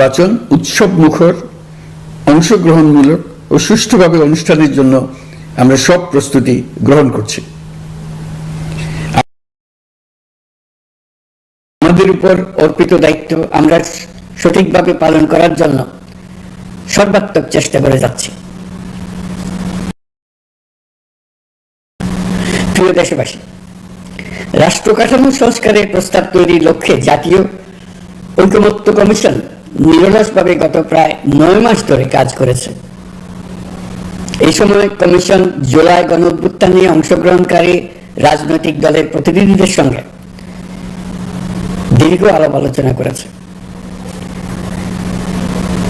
নির্বাচন উৎসব মুখর অংশগ্রহণমূলক ও সুষ্ঠুভাবে অনুষ্ঠানের জন্য আমরা সব প্রস্তুতি গ্রহণ করছি। আমাদের উপর অর্পিত দায়িত্ব আমরা সঠিকভাবে পালন করার জন্য সর্বাত্মক চেষ্টা করে যাচ্ছি। প্রিয় দেশবাসী, রাষ্ট্র কাঠামো সংস্কারের প্রস্তাব তৈরির লক্ষ্যে জাতীয় ঐকমত্য কমিশন নিরলসভাবে গত প্রায় নয় মাস ধরে কাজ করেছে। এই সময় কমিশন জুলাই গণ অভ্যুত্থানে অংশগ্রহণকারী রাজনৈতিক দলের প্রতিনিধিদের সঙ্গে দীর্ঘ আলাপ আলোচনা করেছে।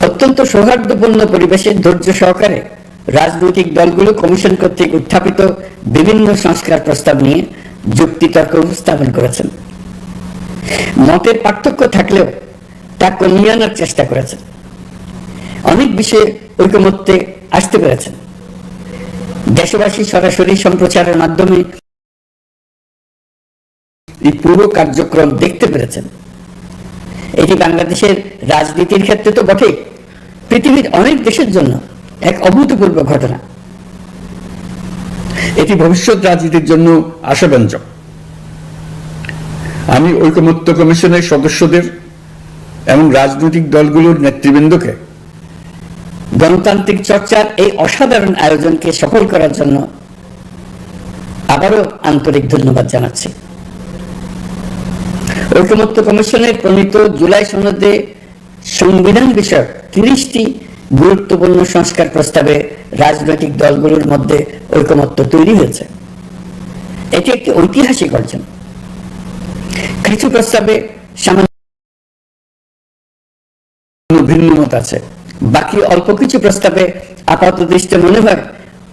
অত্যন্ত সৌহার্দ্যপূর্ণ পরিবেশে ধৈর্য সহকারে রাজনৈতিক দলগুলো কমিশন কর্তৃক উত্থাপিত বিভিন্ন সংস্কার প্রস্তাব নিয়ে যুক্তিতর্ক উপস্থাপন করেছেন। মতের পার্থক্য থাকলেও তা কমিয়ে আনার চেষ্টা করেছেন। অনেক বিষয়ে ঐকমত্যে আসতে পেরেছেন। দেশবাসী সরাসরি সম্প্রচারের মাধ্যমে এই পুরো কার্যক্রম দেখতে পেরেছেন। এটি বাংলাদেশের রাজনীতির ক্ষেত্রে তো বটেই। পৃথিবীর অনেক দেশের জন্য এক অভূতপূর্ব ঘটনা। এটি ভবিষ্যৎ রাজনীতির জন্য আশাব্যঞ্জক। আমি ঐকমত্য কমিশনের সদস্যদের এবং রাজনৈতিক দলগুলোর নেতৃবৃন্দকে গণতান্ত্রিক চর্চার এই অসাধারণ আয়োজনকে সফল করার জন্য আবারও আন্তরিক ধন্যবাদ জানাচ্ছি। ঐকমত্য কমিশনের প্রণীত জুলাই সনদে সংবিধান বিষয়ক তিরিশটি গুরুত্বপূর্ণ সংস্কার প্রস্তাবে রাজনৈতিক দলগুলোর মধ্যে ঐকমত্য তৈরি হয়েছে। এটি একটি ঐতিহাসিক অর্জন। কিছু প্রস্তাবে সামান্য ভিন্ন মত আছে। বাকি অল্প কিছু প্রস্তাবে আপাত দৃষ্টি মনে হয়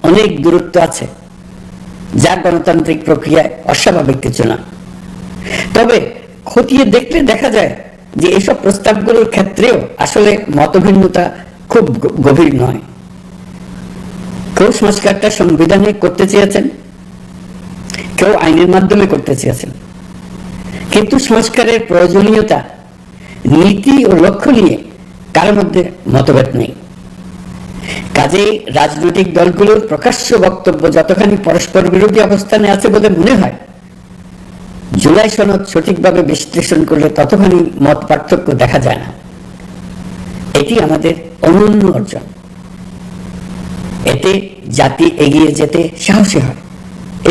অনেক দূরত্ব আছে, যা গণতান্ত্রিক প্রক্রিয়ায় অস্বাভাবিক কিছু না। তবে খতিয়ে দেখলে দেখা যায় যে এসব প্রস্তাবগুলোর ক্ষেত্রেও আসলে মতভিন্নতা খুব গভীর নয়। কেউ সংস্কারটা সংবিধানে করতে চেয়েছেন, কেউ আইনের মাধ্যমে করতে চেয়েছেন। কিন্তু সংস্কারের প্রয়োজনীয়তা, নীতি ও লক্ষ্য নিয়ে কারোর মধ্যে মতভেদ নেই। কাজেই রাজনৈতিক দলগুলোর প্রকাশ্য বক্তব্য যতখানি পরস্পর বিরোধী অবস্থানে আছে বলে মনে হয়, জুলাই সনদ সঠিকভাবে বিশ্লেষণ করলে ততখানি মত পার্থক্য দেখা যায় না। এটি আমাদের অনন্য অর্জন। এতে জাতি এগিয়ে যেতে সাহসী হয়।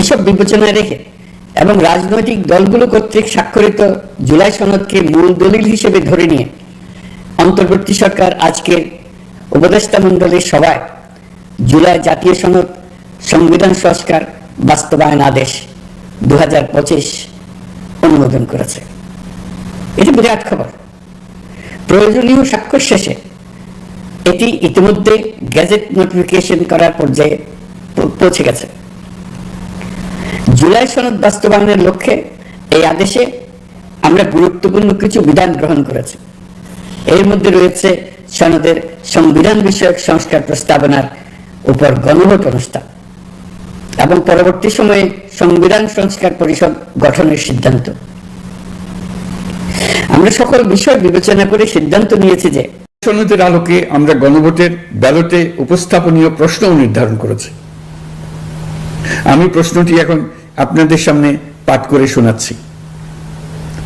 এসব বিবেচনায় রেখে এবং রাজনৈতিক দলগুলো কর্তৃক স্বাক্ষরিত জুলাই সনদকে মূল দলিল হিসেবে ধরে নিয়ে অন্তর্বর্তী সরকার আজকের উপদেষ্টা মন্ডলীর সভায় জুলাই জাতীয় সনদ সংবিধান সংস্কার বাস্তবায়ন আদেশ দু হাজার পঁচিশ অনুমোদন করেছে। এটি বিরাট খবর। প্রয়োজনীয় স্বাক্ষর শেষে এটি ইতিমধ্যে গ্যাজেট নোটিফিকেশন করার পর্যায়ে পৌঁছে গেছে। জুলাই সনদ বাস্তবায়নের লক্ষ্যে এই আদেশে আমরা গুরুত্বপূর্ণ কিছু বিধান গ্রহণ করেছি। এর মধ্যে রয়েছে সনদের সংবিধান বিষয়ক সংস্কার প্রস্তাবনার উপর গণভোট অনুষ্ঠান এবং পরবর্তী সময়ে সংবিধান সংস্কার পরিষদ গঠনের সিদ্ধান্ত। আমরা সকল বিষয় বিবেচনা করে সিদ্ধান্ত নিয়েছি যে সনদের আলোকে আমরা গণভোটের ব্যালটে উপস্থাপনীয় প্রশ্নও নির্ধারণ করেছি। আমি প্রশ্নটি এখন আপনাদের সামনে পাঠ করে শোনাচ্ছি।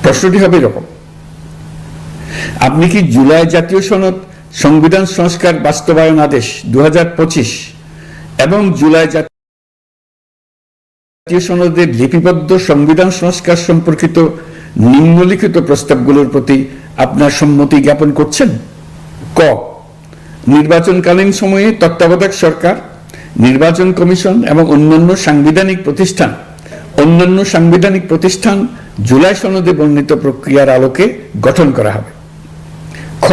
প্রশ্নটি হবে এরকম। আপনি কি জুলাই জাতীয় সনদ, সংবিধান সংস্কার বাস্তবায়ন আদেশ দু হাজার পঁচিশ এবং জুলাই জাতীয় সনদের লিপিবদ্ধ সংবিধান সংস্কার সম্পর্কিত নিম্নলিখিত প্রস্তাবগুলোর প্রতি আপনার সম্মতি জ্ঞাপন করছেন? ক, নির্বাচনকালীন সময়ে তত্ত্বাবধায়ক সরকার, নির্বাচন কমিশন এবং অন্যান্য সাংবিধানিক প্রতিষ্ঠান, অন্যান্য সাংবিধানিক প্রতিষ্ঠান জুলাই সনদে বর্ণিত প্রক্রিয়ার আলোকে গঠন করা হবে। খ।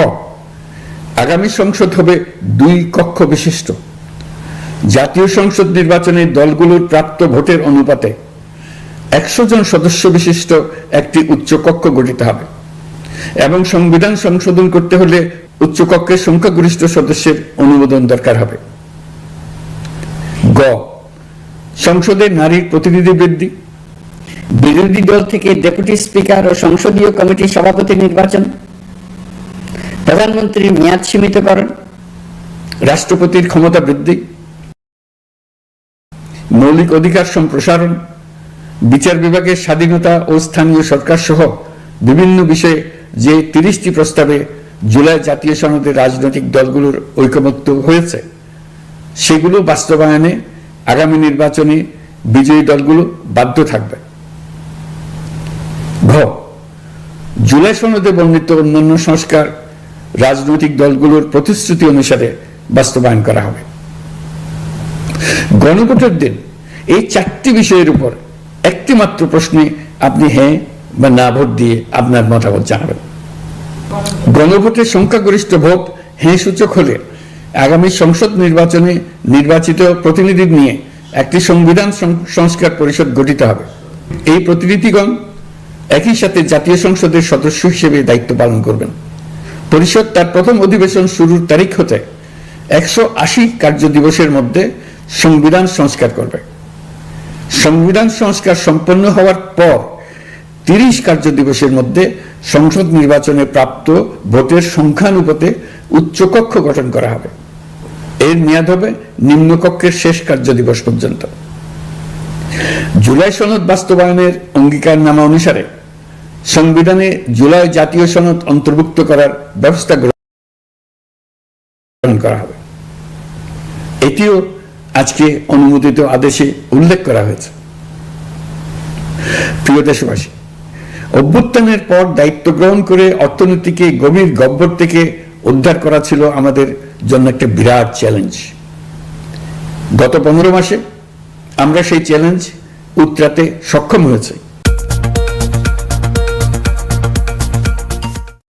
আগামী সংসদ হবে দুই কক্ষ বিশিষ্ট। জাতীয় সংসদ নির্বাচনে দলগুলোর প্রাপ্ত ভোটের অনুপাতে একশো জন সদস্য বিশিষ্ট একটি উচ্চকক্ষ গঠিত হবে। এবং সংবিধান সংশোধন করতে হলে উচ্চকক্ষের সংখ্যাগরিষ্ঠ সদস্যের অনুমোদন দরকার হবে। গ। সংসদে নারীর প্রতিনিধি বৃদ্ধি। বিরোধী দল থেকে ডেপুটি স্পিকার ও সংসদীয় কমিটির সভাপতি নির্বাচন। প্রধানমন্ত্রীর মেয়াদ সীমিতকরণ রাষ্ট্রপতির ক্ষমতা বৃদ্ধি, মৌলিক অধিকার সম্প্রসারণ, বিচার বিভাগের স্বাধীনতা ও স্থানীয় সরকার সহ বিভিন্ন বিষয়ে যে তিরিশটি প্রস্তাবে জুলাই জাতীয় সনদে রাজনৈতিক দলগুলোর ঐকমত্য হয়েছে, সেগুলো বাস্তবায়নে আগামী নির্বাচনে বিজয়ী দলগুলো বাধ্য থাকবে। ঘ, জুলাই সনদে বর্ণিত অন্যান্য সংস্কার রাজনৈতিক দলগুলোর প্রতিশ্রুতি অনুসারে বাস্তবায়ন করা হবে। গণভোটের দিন এই চারটি বিষয়ের উপর একটি মাত্র প্রশ্নে আপনি হ্যাঁ বা না ভোট দিয়ে আপনার মতামত জানাবেন। গণভোটের সংখ্যাগরিষ্ঠ ভোট হ্যাঁ সূচক হলে আগামী সংসদ নির্বাচনে নির্বাচিত প্রতিনিধি নিয়ে একটি সংবিধান সংস্কার পরিষদ গঠিত হবে। এই প্রতিনিধিগণ একই সাথে জাতীয় সংসদের সদস্য হিসেবে দায়িত্ব পালন করবেন। পরিষদ তার প্রথম অধিবেশন শুরুর তারিখ হতে একশো আশি কার্য দিবসের মধ্যে সংবিধান সংস্কার করবে। সংবিধান সংস্কার সম্পন্ন হওয়ার পর তিরিশ কার্য দিবসের মধ্যে সংসদ নির্বাচনে প্রাপ্ত ভোটের সংখ্যানুপাতে উচ্চকক্ষ গঠন করা হবে। এর মেয়াদ হবে নিম্নকক্ষের শেষ কার্য দিবস পর্যন্ত। জুলাই সনদ বাস্তবায়নের অঙ্গীকারনামা অনুসারে সংবিধানে জুলাই জাতীয় সনদ অন্তর্ভুক্ত করার ব্যবস্থা গ্রহণ করা হবে। এটিও আজকে অনুমোদিত আদেশে উল্লেখ করা হয়েছে। প্রিয় দেশবাসী, অভ্যুত্থানের পর দায়িত্ব গ্রহণ করে অর্থনীতিকে গভীর গব্বর থেকে উদ্ধার করা ছিল আমাদের জন্য একটা বিরাট চ্যালেঞ্জ। গত পনেরো মাসে আমরা সেই চ্যালেঞ্জ উত্তরাতে সক্ষম হয়েছে।